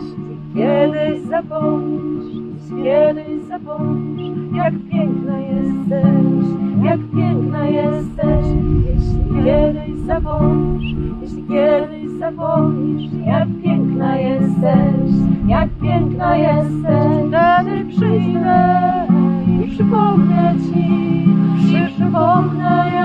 Jeśli kiedyś zapomnisz, jeśli kiedyś zapomnisz, jak piękna jesteś, jak piękna jesteś. Jeśli kiedyś zapomnisz, jeśli kiedyś zapomnisz, jak piękna jesteś, jak piękna jesteś. Wtedy przyjdę i przypomnę ci, przypomnę,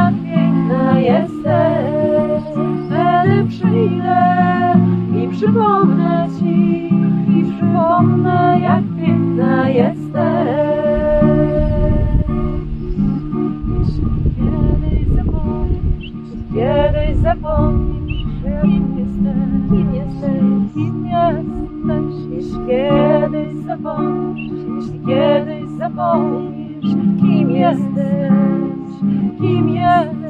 przypomnę ci, i przypomnę, jak piękna jesteś. Kiedyś zapomnisz, kiedyś zapomnisz, kim jesteś, kim jesteś, kim jesteś. Jeśli kiedyś zapomnisz, jeśli kiedyś zapomnisz, kim jesteś, kim jesteś.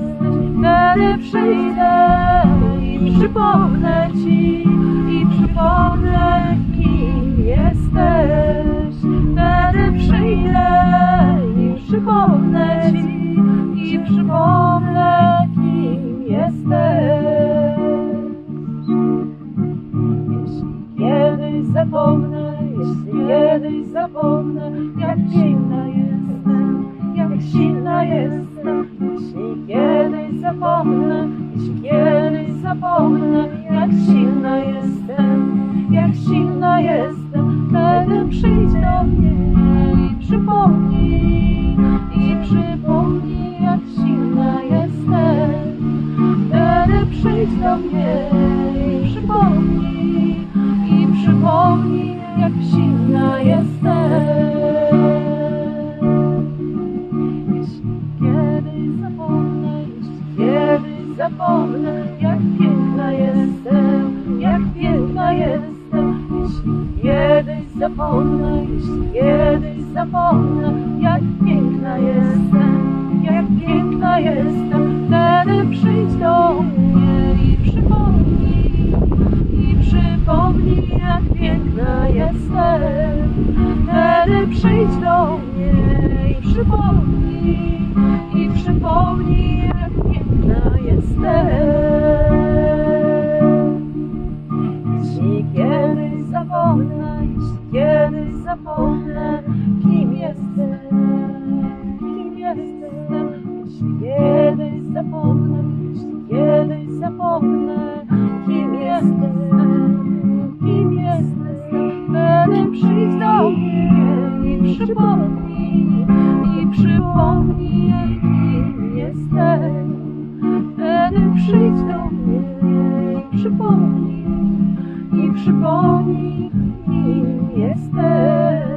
Wtedy przyjdę i przypomnę ci, zapomnę, jeśli kiedyś zapomnę, jak piękna jestem, jak silna jestem. Jeśli kiedyś zapomnę, jeśli kiedyś zapomnę, jak silna jestem, jak silna jestem, wtedy przyjdź do mnie i przypomnij, i przypomnij, przyjdź do mnie i przypomnij, i przypomnij, jak silna jestem. Jeśli kiedyś zapomnę, jeśli kiedyś zapomnę, jak piękna jestem, jak piękna jestem. Jeśli kiedyś zapomnę, jeśli kiedyś zapomnę, jak piękna jestem, jak piękna jestem, przyjdź do mnie i przypomnij, i przypomnij, jak piękna jestem. Jeśli kiedyś zapomnę, jeśli kiedyś zapomnę, przypomnij, i przypomnij, kim jestem. Wtedy przyjdź do mnie i przypomnij, i przypomnij, kim jestem.